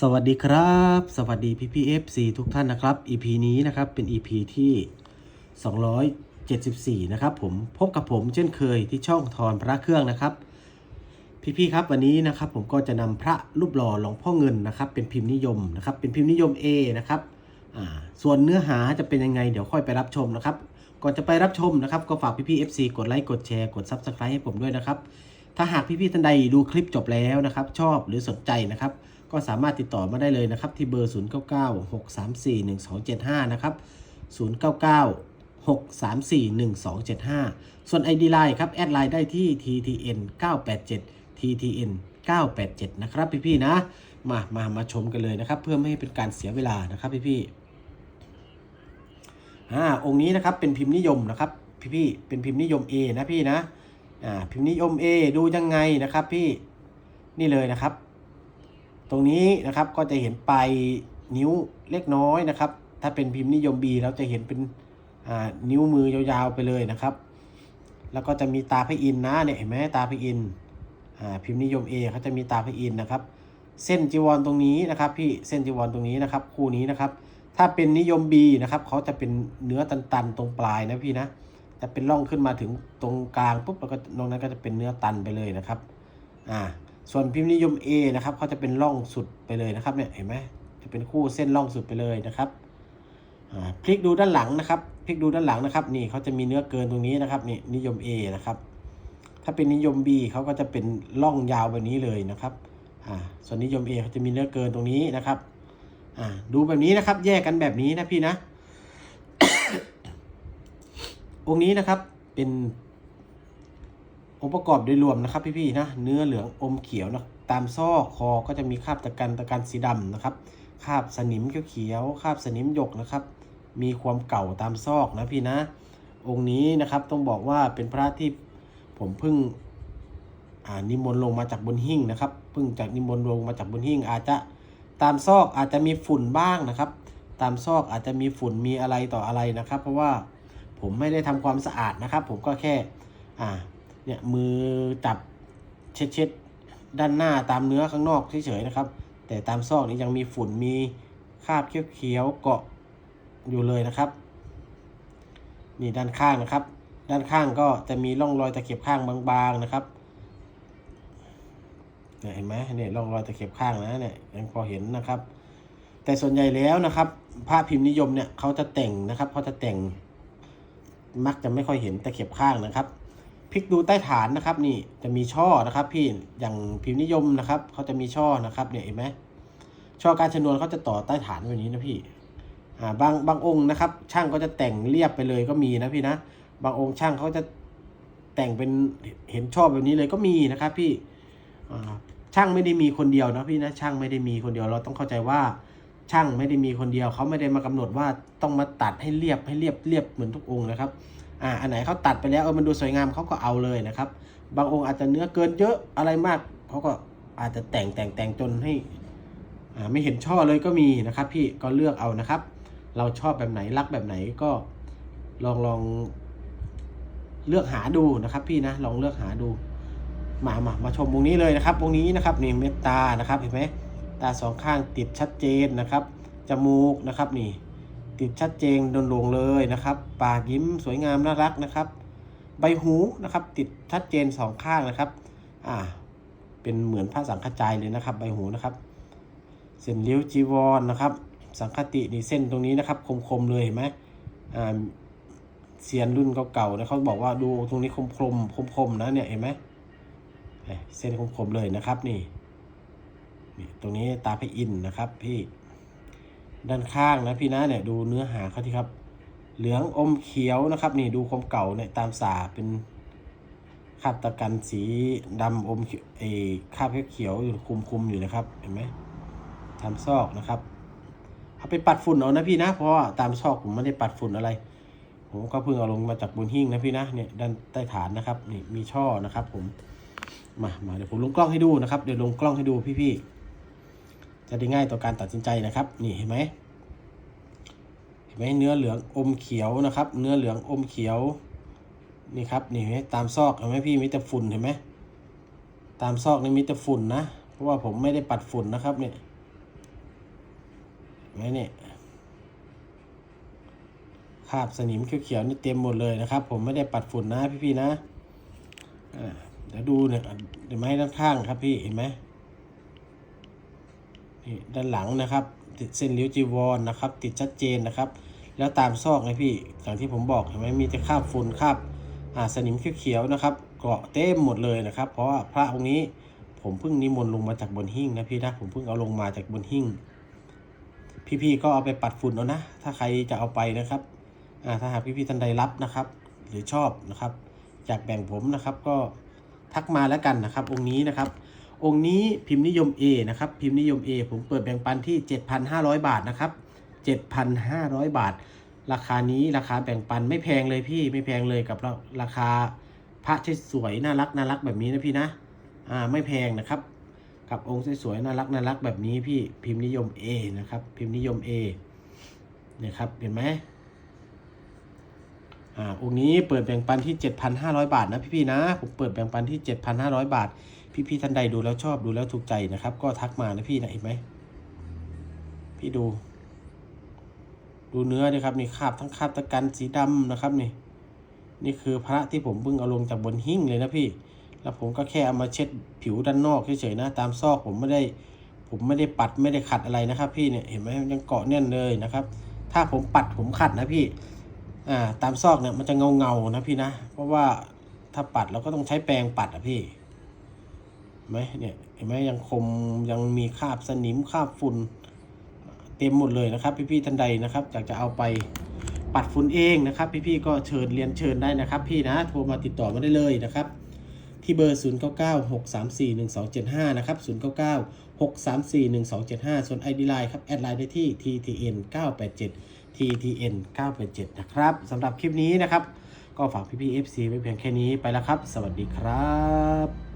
สวัสดีครับ สวัสดีพี่พีเอฟซีทุกท่านนะครับ EP นี้นะครับเป็น EP ที่ 274 นะครับผมพบกับผมเช่นเคยที่ช่องทอนพระเครื่องนะครับ พี่ๆครับวันนี้นะครับผมก็จะนำพระรูปหล่อหลวงพ่อเงินนะครับ เป็นพิมพ์นิยมนะครับ เป็นพิมพ์นิยม A นะครับอ่าส่วนเนื้อหาจะเป็นยังไงเดี๋ยวค่อยไปรับชมนะครับ ก่อนจะไปรับชมนะครับ ก็ฝากพี่ๆ FC กดไลค์กดแชร์กด Subscribe ให้ผมด้วยนะครับ ถ้าหากพี่ๆท่านใดดูคลิปจบแล้วนะครับ ชอบหรือสนใจนะครับ ก็สามารถติดต่อมาได้เลยนะครับ ที่เบอร์ 0996341275 นะครับ 099 6341275 ส่วน ID Line ครับ แอดไลน์ได้ที่ TTN 987 TTN 987 นะครับพี่ๆนะ มา มา มาชมกันเลยนะครับ เพื่อไม่ให้เป็นการเสียเวลานะครับพี่ๆอ่าองค์นี้นะครับเป็นพิมพ์นิยมนะครับพี่ๆเป็นพิมพ์นิยม A นะพี่นะอ่าพิมพ์นิยม A ดูยังไงนะครับพี่นี่เลยนะครับ ตรงนี้นะครับก็จะเห็นปลายนิ้วเล็กน้อยนะครับ ถ้าเป็นพิมพ์นิยม B เราจะเห็นเป็นนิ้วมือยาวๆไปเลยนะครับ แล้วก็จะมีตาพระอินทร์นะเนี่ยเห็นไหมตาพระอินทร์อ่าพิมพ์นิยม A เขาจะมีตาพระอินทร์นะครับ เส้นจีวรตรงนี้นะครับ พี่เส้นจีวรตรงนี้นะครับ คู่นี้นะครับ ถ้าเป็นนิยม B นะครับเขาจะเป็นเนื้อตันๆตรงปลายนะพี่นะจะเป็นร่องขึ้นมาถึงตรงกลางปุ๊บแล้วก็นอกนั้นก็จะเป็นเนื้อตันไปเลยนะครับ อ่า ส่วนพิมพ์นิยม A นะครับเขาจะเป็นร่องสุดไปเลยนะครับเนี่ยเห็นไหมจะเป็นคู่เส้นร่องสุดไปเลยนะครับอ่าพลิกดูด้านหลังนะครับพลิกดูด้านหลังนะครับ นี่เขาจะมีเนื้อเกินตรงนี้นะครับนี่นิยม A นะครับถ้าเป็นนิยม B เขาก็จะเป็นร่องยาวแบบนี้เลยนะครับอ่าส่วนนิยม A เขาจะมีเนื้อเกินตรงนี้นะครับอ่าดูแบบนี้นะครับ แยกกันแบบนี้นะพี่นะองค์นี้นะครับเป็น องค์ประกอบโดยรวมนะครับพี่ๆนะเนื้อเหลืองอมเขียวนะตามซอกคอก็จะมีคราบตะกันตะกันสีดำนะครับคราบสนิมเขียวๆคราบสนิมหยกนะครับ มีความเก่าตามซอกนะพี่นะ องค์นี้นะครับต้องบอกว่าเป็นพระที่ผมเพิ่งนิมนต์ลงมาจากบนหิ้งนะครับเพิ่งจากนิมนต์ลงมาจากบนหิ้งอาจจะตามซอกอาจจะมีฝุ่นบ้างนะครับ ตามซอกอาจจะมีฝุ่นมีอะไรต่ออะไรนะครับ เพราะว่าผมไม่ได้ทำความสะอาดนะครับ ผมก็แค่อ่า เนี่ยมือจับเช็ดเช็ดด้านหน้าตามเนื้อข้างนอกเฉยๆนะครับ แต่ตามซอกนี้ยังมีฝุ่นมีคราบเขียวๆเกาะอยู่เลยนะครับ นี่ด้านข้างนะครับ ด้านข้างก็จะมีร่องรอยตะเข็บข้างบางๆนะครับเห็นไหมเนี่ยร่องรอยตะเข็บข้างนะเนี่ยยังพอเห็นนะครับ แต่ส่วนใหญ่แล้วนะครับภาพพิมพ์นิยมเนี่ยเขาจะแต่งนะครับเขาจะแต่งมักจะไม่ค่อยเห็นตะเข็บข้างนะครับ ลิกดูใต้ฐานนะครับ นี่จะมีช่อนะครับพี่อย่างพิมพ์นิยมนะครับเขาจะมีช่อนะครับเนี่ยเห็นไหมช่อการชนวนเขาจะต่อใต้ฐานแบบนี้นะพี่อ่าบางบางองค์นะครับ ช่างก็จะแต่งเรียบไปเลยก็มีนะพี่นะบางองค์ช่างเขาจะแต่งเป็นเห็นช่อแบบนี้เลยก็มีนะครับ พี่ช่างไม่ได้มีคนเดียวนะพี่นะช่างไม่ได้มีคนเดียวเราต้องเข้าใจว่าช่างไม่ได้มีคนเดียวเขาไม่ได้มากำหนดว่าต้องมาตัดให้เรียบให้เรียบเรียบเหมือนทุกองค์นะครับ อ่าอันไหนเขาตัดไปแล้วเออมันดูสวยงามเขาก็เอาเลยนะครับ บางองค์อาจจะเนื้อเกินเยอะอะไรมากเขาก็อาจจะแต่งแต่งแต่งจนให้อ่าไม่เห็นช่อเลยก็มีนะครับพี่ก็เลือกเอานะครับ เราชอบแบบไหนรักแบบไหนก็ลองลองเลือกหาดูนะครับ พี่นะลองเลือกหาดูมามามาชมวงนี้เลยนะครับวงนี้นะครับนี่เมตตานะครับเห็นไหมตาสองข้างติดชัดเจนนะครับจมูกนะครับนี่ ติดชัดเจนโดนลงเลยนะครับ ปากยิ้มสวยงามน่ารักนะครับ ใบหูนะครับ ติดชัดเจนสองข้างนะครับ อ่า เป็นเหมือนพระสังฆจายเลยนะครับ ใบหูนะครับ เส้นเลี้ยวจีวรนะครับ สังฆตินี่เส้นตรงนี้นะครับ คมๆเลยเห็นไหมอ่าเซียนรุ่นเก่าๆนะเขาบอกว่าดูตรงนี้คมๆคมๆนะเนี่ยเห็นไหมเส้นคมๆเลยนะครับนี่นี่ ตรงนี้ตาพระอินนะครับพี่ ด้านข้างนะพี่นะเนี่ยดูเนื้อหาเขาที่ครับ เหลืองอมเขียวนะครับ นี่ดูความเก่าเนี่ยตามสาเป็นคาบตะกันสีดำอมเขียวเอคราบเขียวอยู่คุมคุมอยู่นะครับเห็นไหมทำซอกนะครับ เอาไปปัดฝุ่นเอานะพี่นะ เพราะว่าตามซอกผมไม่ได้ปัดฝุ่นอะไร ผมก็เพิ่งเอาลงมาจากบนหิ้งนะพี่นะเนี่ยด้านใต้ฐานนะครับนี่มีช่อนะครับ ผมมามาเดี๋ยวผมลงกล้องให้ดูนะครับเดี๋ยวลงกล้องให้ดูพี่ๆ จะได้ง่ายต่อการตัดสินใจนะครับ นี่เห็นไหมเห็นไหมเนื้อเหลืองอมเขียวนะครับ เนื้อเหลืองอมเขียวนี่ครับนี่เห็นไหมตามซอกเห็นไหมพี่มีแต่ฝุ่นเห็นไหมตามซอกนี่มีแต่ฝุ่นนะ เพราะว่าผมไม่ได้ปัดฝุ่นนะครับเนี่ยไหมเนี่ยคาบสนิมเขียวๆนี่เต็มหมดเลยนะครับ ผมไม่ได้ปัดฝุ่นนะพี่ๆนะเดี๋ยวดูเนี่ยเดี๋ยวไม้ด้านข้างครับพี่เห็นไหม นี่ด้านหลังนะครับ ติดเส้นริ้วจีวรนะครับ ติดชัดเจนนะครับ แล้วตามซอกนะพี่อย่างที่ผมบอกเห็นไหมมีแต่คราบฝุ่นคราบอาสนิมเขียวๆนะครับ เกาะเต็มหมดเลยนะครับ เพราะว่าพระองค์นี้ผมเพิ่งนิมนต์ลงมาจากบนหิ้งนะพี่นะผมเพิ่งเอาลงมาจากบนหิ้งพี่ๆก็เอาไปปัดฝุ่นเอานะ ถ้าใครจะเอาไปนะครับถ้าหากพี่ๆท่านใดรับนะครับ หรือชอบนะครับอยากแบ่งผมนะครับก็ทักมาแล้วกันนะครับองค์นี้นะครับ องค์นี้พิมพ์นิยม A นะครับ พิมพ์นิยม A ผมเปิดแบ่งปันที่ 7,500 บาทนะครับ 7,500 บาท ราคานี้ราคาแบ่งปันไม่แพงเลยพี่ไม่แพงเลยกับราราคาพระที่สวยน่ารักน่ารักแบบนี้นะพี่นะอ่าไม่แพงนะครับ กับองค์สวยๆน่ารักน่ารักแบบนี้พี่พิมพ์นิยม A นะครับ พิมพ์นิยม A นี่ยครับเห็นไหมอ่าองค์นี้เปิดแบ่งปันที่ 7,500 บาทนะพี่ๆนะผมเปิดแบ่งปันที่ 7,500 บาท พี่ๆท่านใดดูแล้วชอบดูแล้วถูกใจนะครับ ก็ทักมานะพี่นะเห็นไหมพี่ดู ดูเนื้อดิครับนี่คาบทั้งคาบตะกันสีดำนะครับนี่ นี่คือพระที่ผมเพิ่งเอาลงจากบนหิ้งเลยนะพี่ แล้วผมก็แค่เอามาเช็ดผิวด้านนอกเฉยๆนะตามซอกผมไม่ได้ ผมไม่ได้ปัดไม่ได้ขัดอะไรนะครับ พี่เนี่ยเห็นไหมยังเกาะแน่นเลยนะครับ ถ้าผมปัดผมขัดนะพี่อ่าตามซอกเนี่ยมันจะเงาเงาๆนะพี่นะ เพราะว่าถ้าปัดเราก็ต้องใช้แปรงปัดอะพี่ ไหมเนี่ยเห็นไหมยังคมยังมีคราบสนิมคราบฝุ่นเต็มหมดเลยนะครับ พี่ๆท่านใดนะครับอยากจะเอาไปปัดฝุ่นเองนะครับ พี่ๆก็เชิญเรียนเชิญได้นะครับ พี่นะโทรมาติดต่อมาได้เลยนะครับที่เบอร์ 0 9 9 6 3 4 1 2 7 5 นะครับ 0 9 9 6 3 4 1 2 7 5 ส่วน ID Line ครับ แอดไลน์ได้ที่ TTN 987 TTN 987 นะครับสำหรับคลิปนี้นะครับ ก็ฝากพี่ๆ FC ไว้เพียงแค่นี้ไปแล้วครับ สวัสดีครับ